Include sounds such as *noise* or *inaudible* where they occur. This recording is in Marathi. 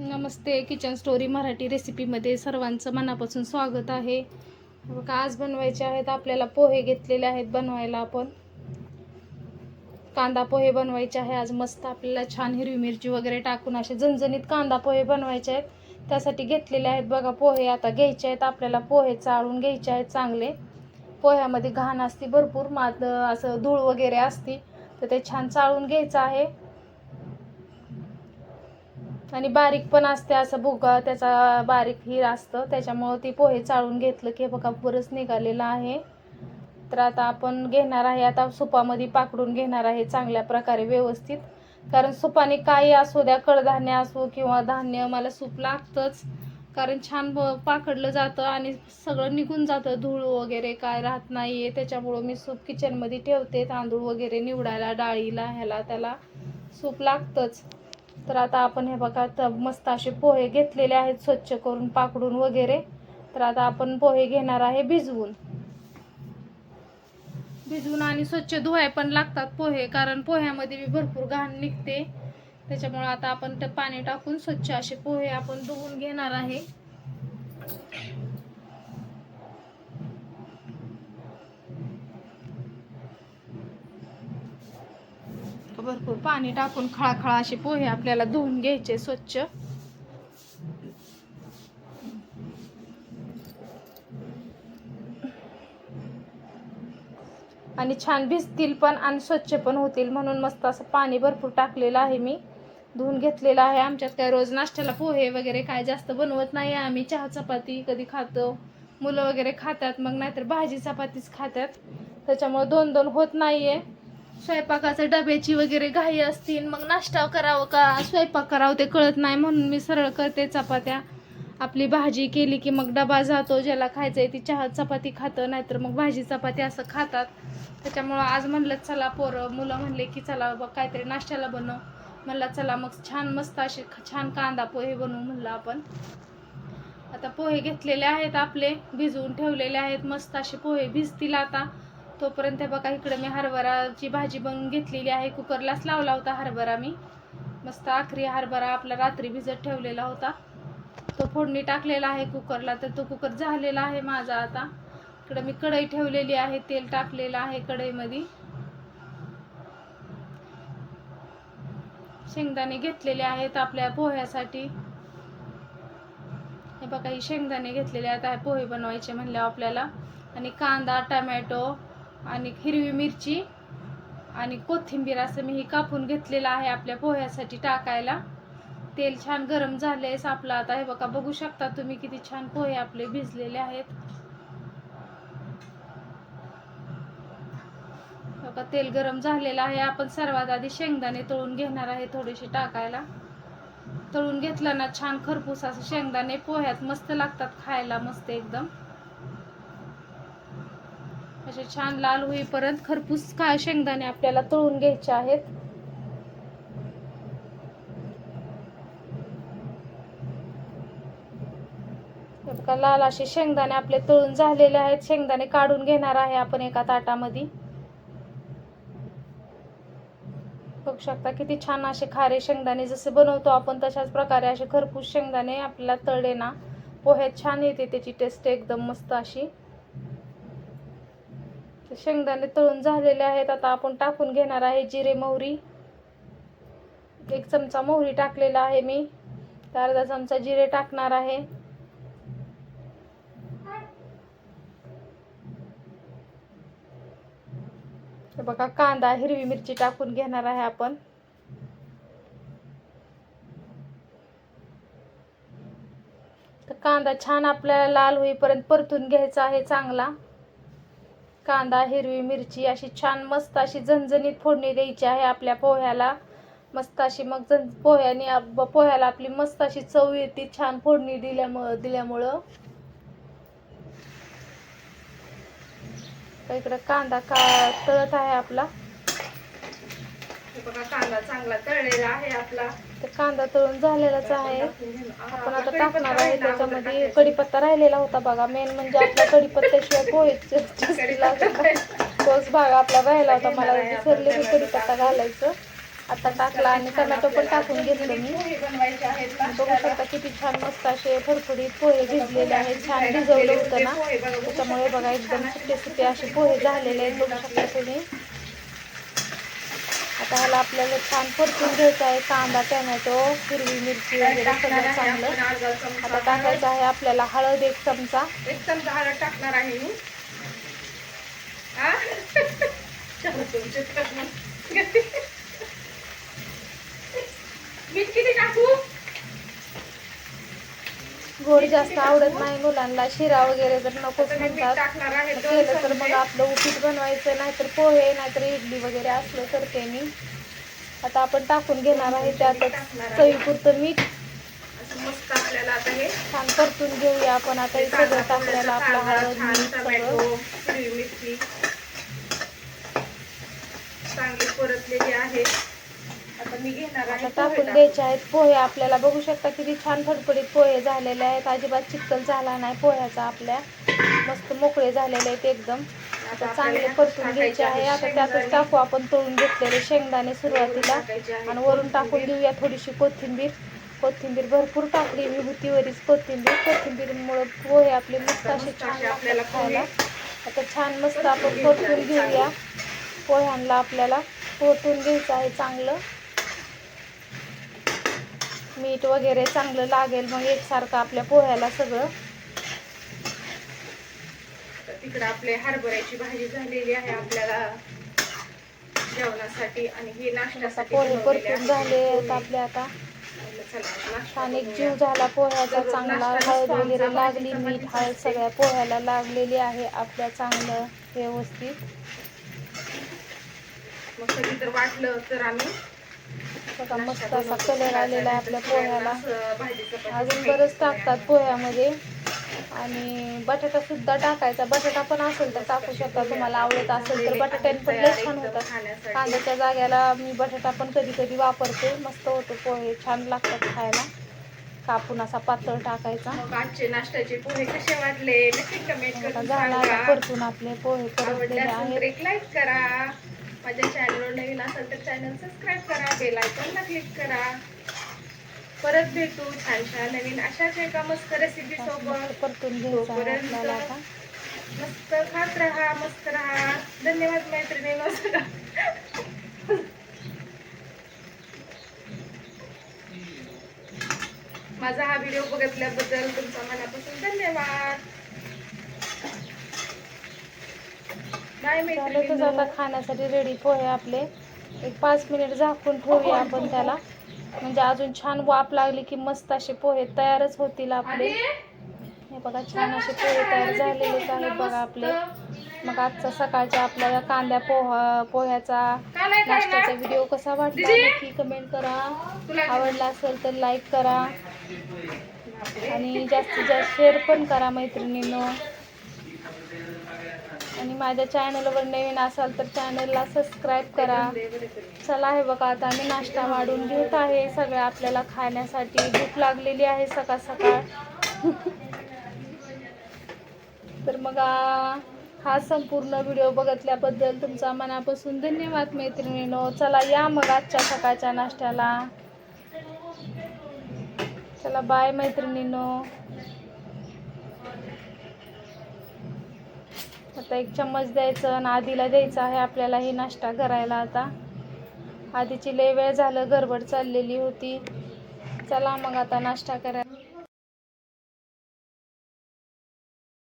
नमस्ते किचन स्टोरी मराठी रेसिपीमध्ये सर्वांचं मनापासून स्वागत आहे. बघा आज बनवायचे आहेत आपल्याला पोहे घेतलेले आहेत बनवायला आपण. कांदा पोहे बनवायचे आहे आज मस्त आपल्याला छान हिरवी मिरची वगैरे टाकून असे झणझणीत कांदा पोहे बनवायचे आहेत. त्यासाठी घेतलेले आहेत बघा पोहे आता घ्यायचे आहेत आपल्याला पोहे चाळून घ्यायचे आहेत चांगले. पोह्यामध्ये घाण असते भरपूर मात असं धूळ वगैरे असते तर ते छान चाळून घ्यायचं आहे. आणि बारीक पण असते असं भुगा त्याचा बारीक हिर असतं. त्याच्यामुळं ती पोहे चाळून घेतलं की बघा बरंच निघालेलं आहे. तर आता आपण घेणार आहे आता सुपामध्ये पाकडून घेणार आहे चांगल्या प्रकारे व्यवस्थित. कारण सुपाने काही असू द्या कडधान्य असो किंवा धान्य मला सूप लागतंच. कारण छान ब- पाकडलं जातं आणि सगळं निघून जातं. धूळ वगैरे काय राहत नाही आहे त्याच्यामुळं मी सूप किचनमध्ये ठेवते तांदूळ वगैरे निवडायला डाळीला ह्याला त्याला. सूप लागतंच. तर आता आपण हे बघा तर मस्त असे पोहे घेतलेले आहेत स्वच्छ करून पाकडून वगैरे. तर आता आपण पोहे घेणार आहे भिजवून. भिजवून आणि स्वच्छ धुवाय पण लागतात पोहे कारण पोह्यामध्ये मी भरपूर घाण निघते. त्याच्यामुळं आता आपण ते पाणी टाकून स्वच्छ असे पोहे आपण धुवून घेणार आहे. भरपूर पाणी टाकून खळाखळा असे पोहे आपल्याला धुवून घ्यायचे स्वच्छ. आणि छान भिजतील पण आणि स्वच्छ पण होतील म्हणून मस्त असं पाणी भरपूर टाकलेलं आहे मी. धुवून घेतलेलं आहे आमच्यात काय रोज नाश्त्याला पोहे वगैरे काय जास्त बनवत नाही आम्ही. चहा चपाती कधी खातो. मुलं वगैरे खातात मग नाहीतर भाजी चपातीच खातात. त्याच्यामुळे दोन दोन होत नाही आहे स्वयंपाकाचं डब्याची वगैरे घाई असतील मग नाश्ता करावं का? स्वयंपाक करावं ते कळत नाही म्हणून मी सरळ करते चपात्या. आपली भाजी केली की मग डबा जातो ज्याला खायचंय ती चहा चपाती खातं नाहीतर मग भाजी चपाती असं खातात. त्याच्यामुळं आज म्हणलं चला पोरं मुलं म्हणले की चला बघ काहीतरी नाश्त्याला बनव. म्हणलं चला मग छान मस्त असे छान कांदा पोहे बनवू म्हणलं आपण. आता पोहे घेतलेले आहेत आपले भिजवून ठेवलेले आहेत मस्त असे पोहे भिजतील आता. तोपर्यंत बघा इकडे मी हरभराची भाजी बनवून घेतलेली आहे. कुकरलाच लावला होता हरभरा मी. मस्त आखरी हरभरा आपला रात्री भिजत ठेवलेला होता. तो फोडणी टाकलेला आहे कुकरला तर तो कुकर झालेला आहे माझा आता. इकडे मी कढई ठेवलेली आहे तेल टाकलेलं आहे कढईमध्ये. शेंगदाणे घेतलेले आहेत आपल्या पोह्यासाठी. हे बघा ही शेंगदाणे घेतलेले आहेत पोहे बनवायचे म्हणल्यावर आपल्याला. आणि कांदा टमॅटो आणि हिरवी मिरची आणि कोथिंबीर असं मी हे कापून घेतलेलं आहे आपल्या पोह्यासाठी टाकायला. तेल छान गरम झालंय आपलं आता. हे बघा बघू शकता तुम्ही किती छान पोहे आपले भिजलेले आहेत. बघा तेल गरम झालेलं आहे. आपण सर्वात आधी शेंगदाणे तळून घेणार आहे थोडेसे टाकायला. तळून घेतलं ना छान खरपूस असं शेंगदाणे पोह्यात मस्त लागतात खायला मस्त एकदम. असे छान लाल होईपर्यंत खरपूस का शेंगदाणे आपल्याला तळून घ्यायचे आहेत. बघा लाल असे शेंगदाणे आपले तळून झालेले आहेत. शेंगदाणे काढून घेणार आहे आपण एका ताटामध्ये. बघू शकता किती छान असे खारे शेंगदाणे जसे बनवतो आपण तशाच प्रकारे असे खरपूस शेंगदाणे आपल्याला तळले ना पोह्यात छान येते त्याची टेस्ट एकदम मस्त अशी. शेंगदाणे तळून झालेले आहेत. आता आपण टाकून घेणार आहे जिरे मोहरी. एक चमचा मोहरी टाकलेला आहे मी. तर अर्धा चमचा जिरे टाकणार आहे. बघा कांदा हिरवी मिरची टाकून घेणार आहे आपण. तर कांदा छान आपल्याला लाल होईपर्यंत परतून घ्यायचा आहे चांगला. कांदा हिरवी मिरची अशी छान मस्त अशी झणझणीत फोडणी द्यायची आहे आपल्या पोह्याला. मस्त अशी मग जण पोह्याने आप- पोह्याला आपली मस्त अशी चव येते छान फोडणी दिल्यामुळं दिल्यामुळं. तर इकडं कांदा का तळत आहे आपला. बघा कांदा चांगला तळलेला आहे आपला. तर कांदा तळून झालेलाच आहे. आपण आता टाकणार आहे त्याच्यामध्ये. कढीपत्ता राहिलेला होता बघा. मेन म्हणजे आपला कढीपत्त्याशिवाय पोहे टेस्टी लागत नाही. तोच भाग आपला राहिला होता. मला विसरले की कढीपत्ता घालायचं. आता टाकला आणि टोमॅटो पण टाकून घेतलं मी. बघू. शकता किती छान मस्त असे फडफडीत पोहे भिजलेले आहेत. छान भिजवलं होतं ना. त्याच्यामुळे बघा एकदम सुटे सुटे असे पोहे झालेले आहेत. बघू शकता तुम्ही. आता ह्याला आपल्याला छान परतून घ्यायचं आहे. कांदा टोमॅटो हिरवी मिरची वगैरे सगळं चांगलं. आता टाकायचं आहे आपल्याला हळद एक चमचा. एक चमचा हळद टाकणार आहे मी. हा? *laughs* चला तुमचे टाकून. मीठ किती टाकू गोड जास्त आवडत नाही मुलांना शिरा वगैरे जर नकोच म्हणतात केलं तर मग आपलं उपीट बनवायचं नाहीतर पोहे नाहीतर इडली वगैरे असलं तर ते मी आता आपण टाकून घेणार आहे त्यातच. चवीपुरतं मीठ मस्त आपल्याला आता हे छान परतून घेऊया आपण. आता हे सगळं टाकलेलं आपलं हळद मीठ सगळं. मिरची चांगली परतलेली आहे. टाकून टाकून. द्यायचे आहेत. पोहे आपल्याला बघू शकता किती छान फडफडीत पोहे झालेले आहेत. अजिबात चिखल झाला नाही पोह्याचा आपल्या. मस्त मोकळे झालेले आहेत एकदम. आता चांगले परतून घ्यायचे आहे. आता त्यातच टाकू आपण तळून घेतलेले शेंगदाणे सुरुवातीला. आणि वरून टाकून देऊया थोडीशी कोथिंबीर. कोथिंबीर भरपूर टाकली मी हुतीवरीच कोथिंबीर. कोथिंबीरमुळं पोहे आपले मस्त असे छान आपल्याला लागतात खायला. आता छान मस्त आपण परतून घेऊया. पोह्यांना आपल्याला परतून घ्यायचं आहे चांगलं. मीठ वगैरे चांगलं लागेल मग एकसारखं आपल्या पोह्याला सगळं तिकडे आपले हरभऱ्याची भाजी झालेली आहे आपल्याला जेवणासाठी आणि ही नाश्त्यासाठी पोहे परतून. झाले आहेत पोहे. आपले आता बनवूया. जीव झाला पोह्याचा चांगला हळद वगैरे लागली मीठ हळद सगळ्या पोह्याला लागलेली आहे आपल्या चांगलं व्यवस्थित मग कधी तर वाटलं तर आम्ही बघा मस्त असा. कलर आलेला आहे आपल्या पोह्याला. अजून बरंच. टाकतात पोह्यामध्ये. आणि बटाटा सुद्धा टाकायचा. बटाटा पण असेल तर टाकू शकता. तुम्हाला आवडत असेल तर बटाट्याने पण लय छान होतात. कांद्याच्या जाग्याला मी बटाटा पण कधी कधी वापरते. मस्त होतो पोहे. छान लागतात खायला. कापून असा पातळ टाकायचा. आजचे नाश्त्याचे पोहे कसे वाटले? नक्की कमेंट आता करून झाला परतून आपले पोहे परतलेले आहेत. एक लाईक करा. माझ्या चॅनलवर नवीन असेल तर चॅनल सबस्क्राईब करा बेल आयकॉनला क्लिक करा. परत भेटू छानशा नवीन अशाच एका मस्त रेसिपी सोबत. मस्त खात राहा मस्त राहा. धन्यवाद मैत्रिणींनो माझा हा व्हिडिओ बघितल्याबद्दल तुमचा मनापासून धन्यवाद. बाय झालं तर मैत्रिणींनो आता खाण्यासाठी रेडी पोहे आपले. एक पाच मिनिट झाकून ठेवूया आपण त्याला. म्हणजे अजून छान वाफ लागली की मस्त असे पोहे तयारच होतील आपले. हे बघा छान असे पोहे तयार झालेलेच आहेत बघा आपले. मग आजचा सकाळच्या आपल्याला कांद्या पोहा पोह्याचा नाश्त्याचा व्हिडिओ कसा वाटला नक्की कमेंट करा. आवडला असेल तर लाईक करा. आणि जास्तीत जास्त शेअर पण करा मैत्रिणींनो. आणि माझ्या चॅनलवर नवीन असाल तर चॅनलला सबस्क्राईब करा. चला हे बघा आता मी नाश्ता वाढून घेत आहे. सगळ्या आपल्याला खाण्यासाठी भूक लागलेली आहे सकाळ सकाळ. तर मग हा संपूर्ण व्हिडिओ बघितल्याबद्दल तुमचा मनापासून धन्यवाद मैत्रिणीनो. चला या मग आजच्या सकाळच्या नाश्त्याला. चला बाय मैत्रिणीनो. आता एक चम्मच द्यायचं आणि आधीला द्यायचं आहे. आपल्याला हे नाश्ता करायला आता. आधीची लय वेळ झालं गडबड चाललेली होती. चला मग आता नाश्ता करायला.